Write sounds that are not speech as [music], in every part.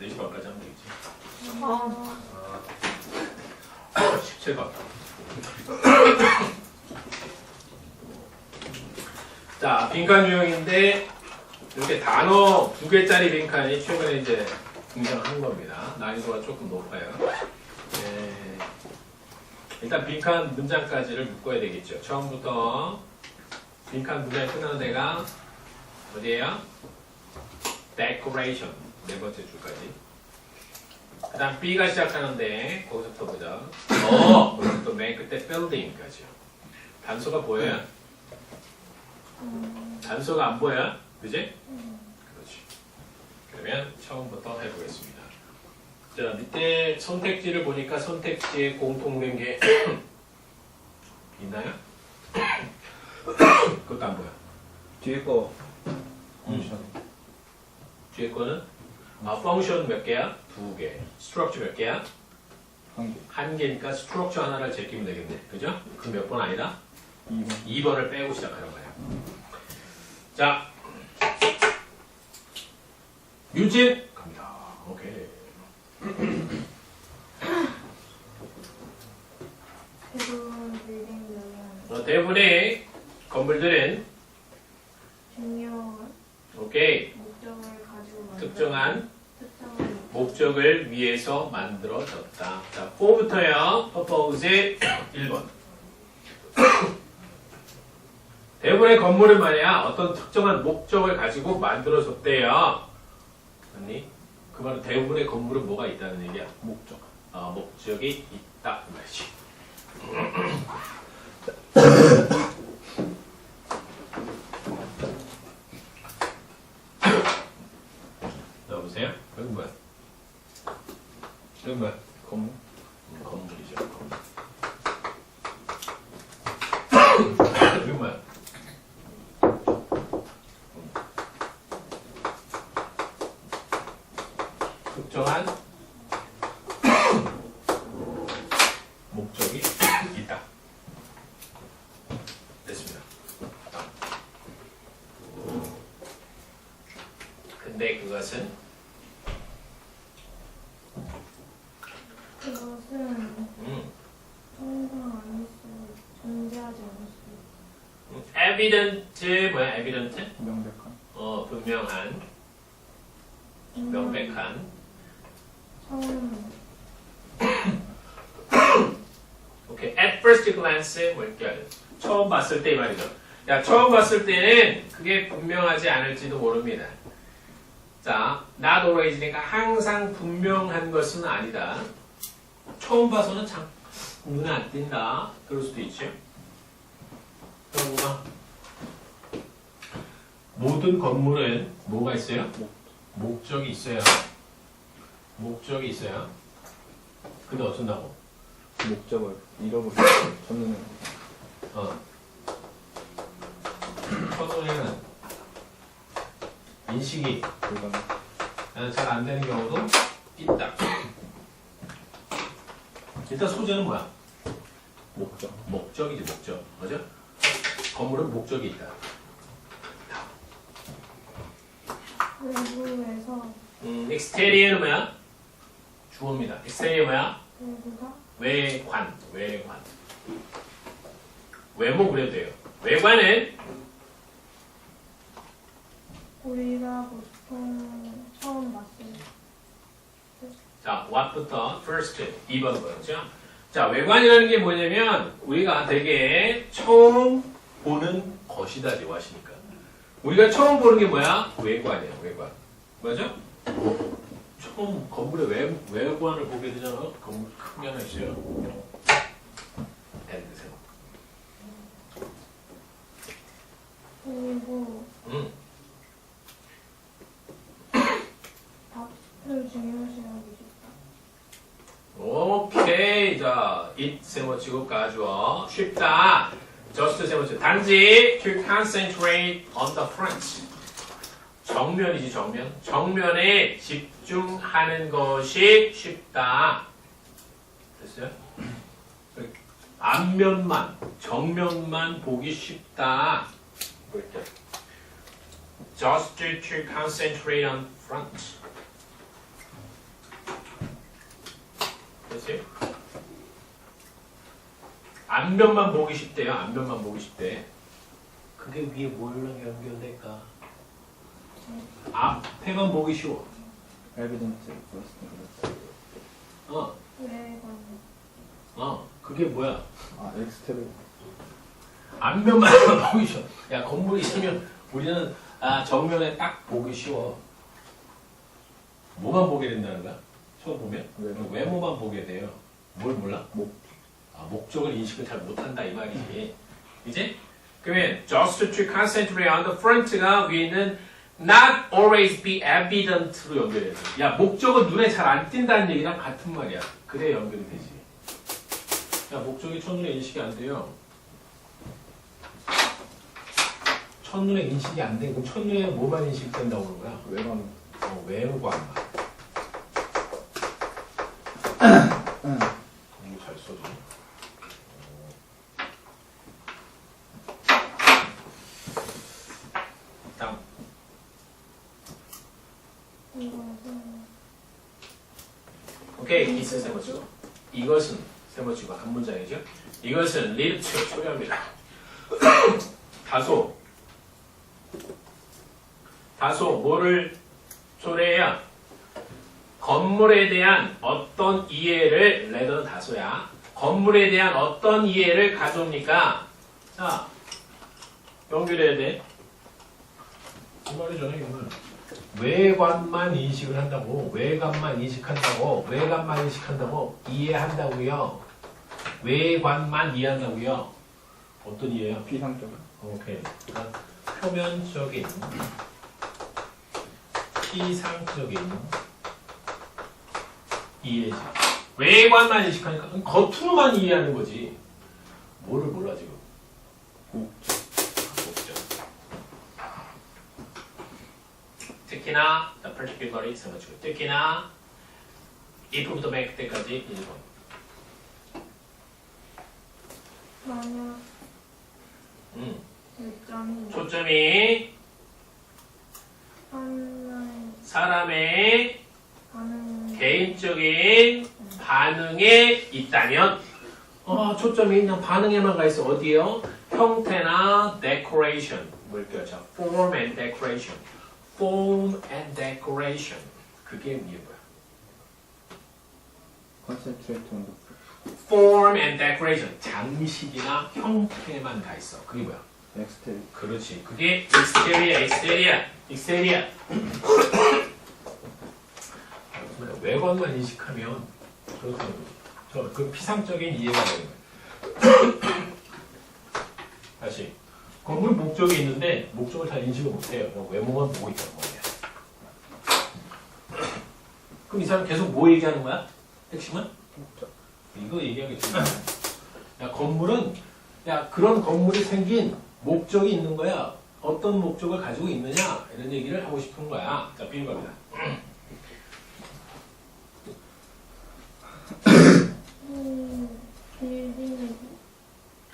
4시 반까지 하면 되겠지. 어. 17번. [coughs] 자, 빈칸 유형인데 이렇게 단어 두 개짜리 빈칸이 최근에 이제 등장한 겁니다. 난이도가 조금 높아요. 네. 일단 빈칸 문장까지를 묶어야 되겠죠. 처음부터 빈칸 문장이 끝나는 데가 어디예요? decoration 네 번째 줄까지. 그 다음 B가 시작하는데 거기서부터 보자. 어! 거기서부터 맨 끝에 building까지요. 단서가 보여요? 단서가 안 보여? 그지? 그렇지. 그러면 처음부터 해보겠습니다. 자, 밑에 선택지를 보니까 선택지에 공통된 게 [coughs] 있나요? [coughs] 그것도 안 보여. 뒤에 거 뒤에 거는 아, 펑션 몇 개야? 두 개. 스트럭처 몇 개야? 한 개. 한 개니까 스트럭처 하나를 제끼면 되겠네. 그죠? 그 몇 번 아니라 2번. 2번을 빼고 시작하는 거예요. 자, 유진 갑니다. 오케이. 새로운 빌딩들은 어, 대부분의 건물들은 중요한 오케이 목적을 특정한 목적을 위해서 만들어졌다. 자, 4부터요. purpose 1번. 대부분의 건물은 말이야 어떤 특정한 목적을 가지고 만들어졌대요. 아니 그 말은 대부분의 건물은 뭐가 있다는 얘기야? 목적. 어, 목적이 있다 이 말이지. [coughs] [coughs] [coughs] 여보세요? 여기 뭐야? 여기 뭐야? 건물. 음, 건물이죠. 건물. 여기 뭐야? 특정한 목적이 있다. 됐습니다. 근데 그것은 그것은 음, 통상 아닐 수 존재하지 않을 수 음, evident 뭐야? evident? 명백한. 어, 분명한, 명백한. 처음 오케이. At first glance 뭘까요? 처음 봤을 때이 말이죠. 야, 처음 봤을 때는 그게 분명하지 않을지도 모릅니다. 자, not always니까 항상 분명한 것은 아니다. 처음 봐서는 참 눈에 안 띈다. 그럴 수도 있죠. 그러구나. 모든 건물은 뭐가 있어요? 목. 목적이 있어요. 목적이 있어요. 근데 어쩐다고? 목적을 잃어버리고 찾는 어. 처소에는 인식이 불가능. 잘 안 되는 경우도 있다. 일단 소재는 뭐야? 목적. 목적이지 목적. 맞아? 건물은 목적이 있다. 외부에서 음, exterior는 뭐야? 주어입니다. exterior 뭐야? 외부가 외관, 외관. 외모 그래도 돼요. 외관은 우리가 보통 처음 봤을 자, what부터 first 2번 거죠. 자, 외관이라는 게 뭐냐면 우리가 되게 처음 보는 것이다지 와시니까. 우리가 처음 보는 게 뭐야? 외관이야, 외관. 맞아? 처음 건물의 외, 외관을 보게 되잖아. 건물 큰 게 하나 있어요. 앤드 세모. 그리고 음. 답을 중요시 하기 쉽다. 오케이. 자, it 세모 치고 가져. 쉽다. just 세모 치고. 단지 to concentrate on the front. 정면이지, 정면. 정면에 집중하는 것이 쉽다. 됐어요? 앞면만, 정면만 보기 쉽다. Just to concentrate on front. 됐지? 앞면만 보기 쉽대요. 앞면만 보기 쉽대. 그게 위에 뭐랑 연결될까? 앞에만 보기 쉬워. evident first 어. 어, 그게 뭐야? 아 exterior 앞면만 [laughs] 보기 쉬워. 야, 건물이 있으면 우리는 아, 정면에 딱 보기 쉬워. 뭐만 보게 된다는 거야? 처음 보면? 외모. 외모만 보게 돼요. 뭘 몰라? 목 아, 목적을 인식을 잘 못한다 이 말이지. 이제 그러면 just to concentrate on the front가 위에는 not always be evident로 연결해요. 야 목적은 눈에 잘 안 띈다는 얘기랑 같은 말이야. 그래 연결이 되지. 야 목적이 첫눈에 인식이 안 돼요. 첫눈에 인식이 안 되고 첫눈에 뭐만 인식된다고 그런 거야? 외관 어, 외관만. [clears throat] 응. 이거 잘 써줘. 다음. 이것은 오케이, 이스 세모치고. 이것은 세모치고 한 문장이죠. 이것은 리드 초려입니다. [coughs] 다소. 다소 뭐를 초래해야 건물에 대한 어떤 이해를 레더 다소야. 건물에 대한 어떤 이해를 가져옵니까? 자, 연결해야 돼. 이 말이잖아, 이거는. 외관만 인식을 한다고, 외관만 인식한다고, 외관만 인식한다고, 이해한다고요. 외관만 이해한다고요. 어떤 이해요? 피상적 오케이. 그러니까 표면적인, 피상적인 이해지. 외관만 인식하니까 겉으로만 이해하는 거지. 뭐를 몰라 지금? 목적 목적. 특히나 the particularly 써가지고 특히나 if부터 make 때까지 1번. 만약 음. 초점이 하나의 사람의 반응 개인적인 반응에 있다면 어, 초점이 그냥 반응에만 가 있어. 어디요? 형태나 decoration. 뭘까요? 자, form and decoration. Form and decoration. 그게 이게 뭐야? concentrate on the form and decoration. 장식이나 형태만 가 있어. 그게 뭐야? exterior 그렇지. 그게 exterior, exterior, exterior. 외관만 인식하면 그렇다는 거지. 저그 피상적인 이해가 되는 거예요. 다시. 건물 목적이 있는데 목적을 다 인식을 못해요. 외모만 보고 있다는 거예요. 그럼 이 사람 계속 뭐 얘기하는 거야? 핵심은? 목적 이거 얘기하겠지. 야, 건물은, 야, 그런 건물이 생긴 목적이 있는 거야. 어떤 목적을 가지고 있느냐? 이런 얘기를 하고 싶은 거야. 자, 비는 겁니다. 음,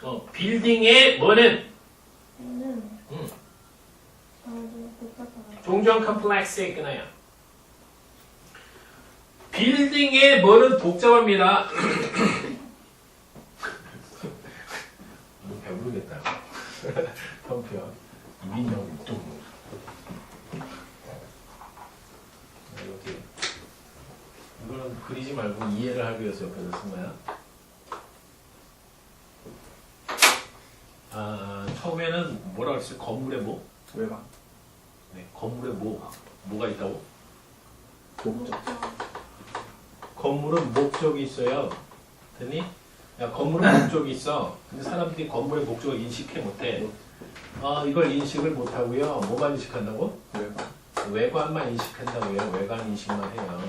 어, 빌딩의 뭐는? 는 음. 아주 종전 컴플렉스의 끈화야. 빌딩의 뭐는 복잡합니다. 너 [laughs] 배부르겠다. 형편. 이민영 좀. 이렇게. 이거는 그리지 말고 이해를 하기 위해서 옆에서 쓴 거야. 아, 처음에는 뭐라 그랬어요? 건물의 뭐? 외관 네, 건물에 뭐, 뭐가 있다고? 목적 건물은 목적이 있어요. 됐니? 야, 건물은 [clears throat] 목적이 있어. 근데 사람들이 건물의 목적을 인식해 못해. 아, 이걸 인식을 못하고요. 뭐만 인식한다고? 외관 외관만 인식한다고요. 외관 인식만 해요.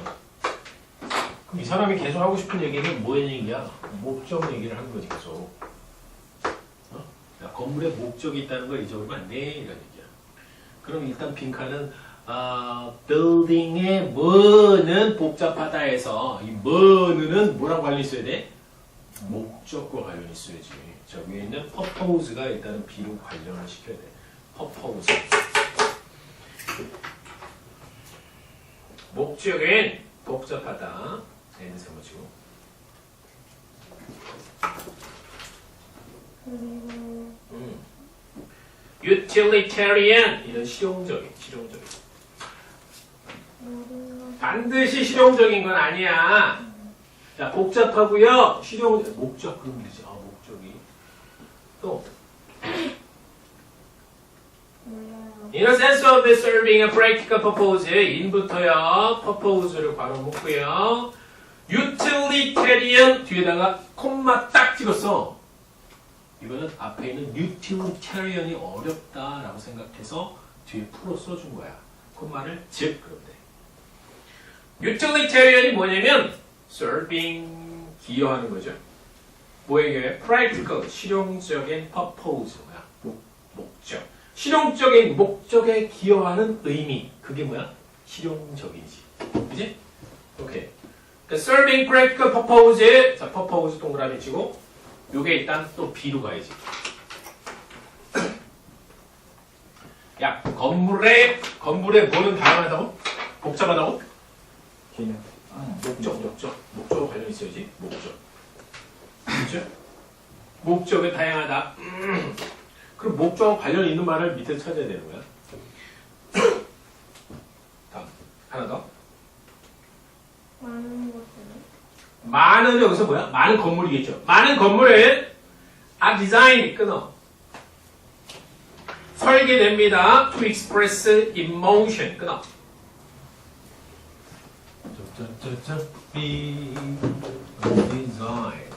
그럼 이 사람이 계속 하고 싶은 얘기는 뭐의 얘기야? 목적 얘기를 하는 거지, 계속. 어? 야, 건물에 목적이 있다는 걸 잊어버리면 안 돼. 이런 얘기야. 그럼 일단 빈칸은 아, 어, 빌딩의 뭐는 복잡하다 해서 이 뭐는 뭐라고 관련 있어야 돼? 목적과 관련 있어야지. 저 위에 있는 퍼포즈가 일단은 비로 관련을 시켜야 돼. 퍼포즈 목적은 복잡하다. N 세모치고. 음. Utilitarian 이런 실용적인 실용적인 반드시 실용적인 건 아니야. 자 복잡하고요 실용 목적 그럼 되지. 아 목적이 또. In a sense of serving a practical purpose in부터요 purpose를 괄호 묶고요 utilitarian 뒤에다가 콤마 딱 찍었어 이거는 앞에 있는 utilitarian이 어렵다라고 생각해서 뒤에 풀어 써준 거야. 콤마를 즉 그러면 돼 utilitarian이 뭐냐면 serving 기여하는 거죠. 뭐에게? practical 실용적인 purpose 뭐야? 목, 목적. 실용적인 목적에 기여하는 의미. 그게 뭐야? 실용적이지. 그지? 오케이. 그 serving practical purpose 자 purpose 동그라미 치고 요게 일단 또 B로 가야지 [coughs] 야 건물에 건물에 뭐는 다양하다고? 복잡하다고? 기능. 목적 목적 목적과 관련 있어야지 목적 그렇죠? 목적이 다양하다 음. [coughs] 그럼 목적과 관련 있는 말을 밑에 찾아야 되는 거야 [coughs] 다음 하나 더 것들은 많은 여기서 뭐야? 많은 건물이겠죠. 많은 건물을 아 디자인 끊어. 설계됩니다. To express emotion 끊어. 짜짜짜짜 be design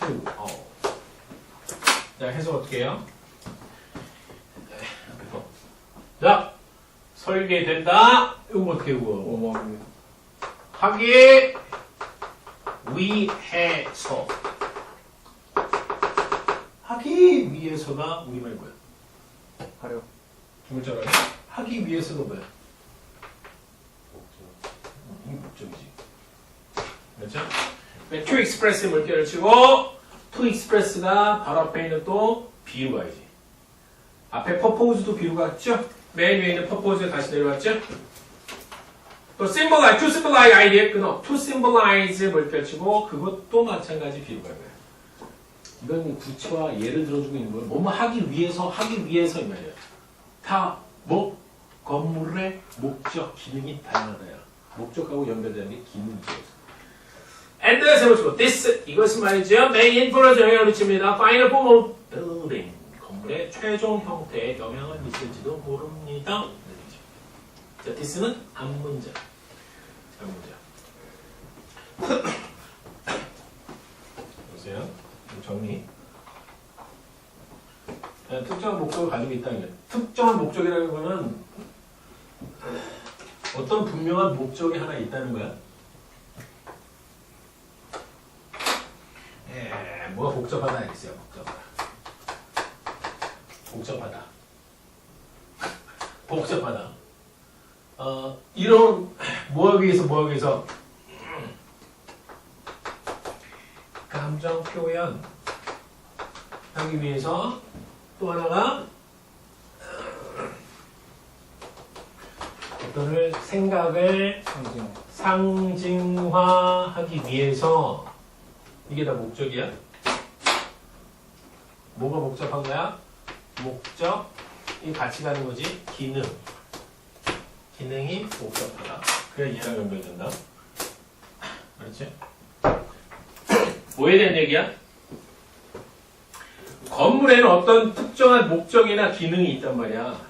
to all 자 해석 어떻게 해요? 자 설계된다. 이거 어떻게 어머 하기. 위해서 하기 위해서가 우리말 뭐야? 하려. 두 글자로 해? 하기 위해서가 뭐야? 이게 목적이지. 그렇죠? 네, to express의 물결을 치고 to express가 바로 앞에 있는 또 비유 가야지. 앞에 purpose도 비유 갔죠? 맨 위에 있는 purpose 다시 내려왔죠? 또 symbolize, to symbolize idea 끊어. to symbolize 물결 치고 그것도 마찬가지 비유 갈 거야. 이건 구체와 예를 들어주고 있는 거예요. 뭐뭐 하기 위해서 하기 위해서 이 말이야. 다 뭐? 건물의 목적, 기능이 다양하다야. 목적하고 연결되는 게 기능이죠. And 세워주고 this 이것은 말이죠. main influence 영향을 미칩니다. final form of building 건물의 최종 형태에 영향을 미칠지도 모릅니다. 자, this는 앞문자. 앞문자. 보세요. 좀 정리. 네, 특정한 목적을 가지고 있다는 게 특정한 목적이라는 거는 어떤 분명한 목적이 하나 있다는 거야. 예, 뭐가 복잡하다 알겠어요. 복잡하다. 복잡하다. [laughs] 복잡하다. 어, 이런 하기 위해서 감정 표현 하기 위해서 또 하나가 어떤 생각을 상징. 상징화하기 위해서 이게 다 목적이야? 뭐가 복잡한 거야? 목적 이 같이 가는 거지 기능 기능이 복잡하다 그래 얘랑 연결된다 그렇지? 뭐에 대한 얘기야? 건물에는 어떤 특정한 목적이나 기능이 있단 말이야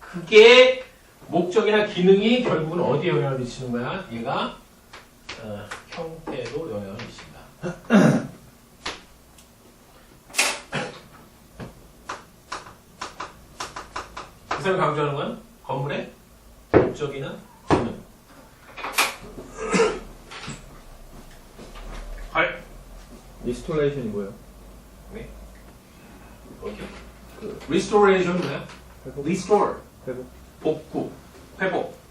그게 목적이나 기능이 결국은 어디에 영향을 미치는 거야? 얘가 어, 형태도 영향을 미친다. [coughs] 그 사람이 강조하는 건 건물의 목적이나 기능. 할. 리스토레이션이 뭐예요? 오케이. 그 restoration 뭐야? restore. 회복. 복구. 회복.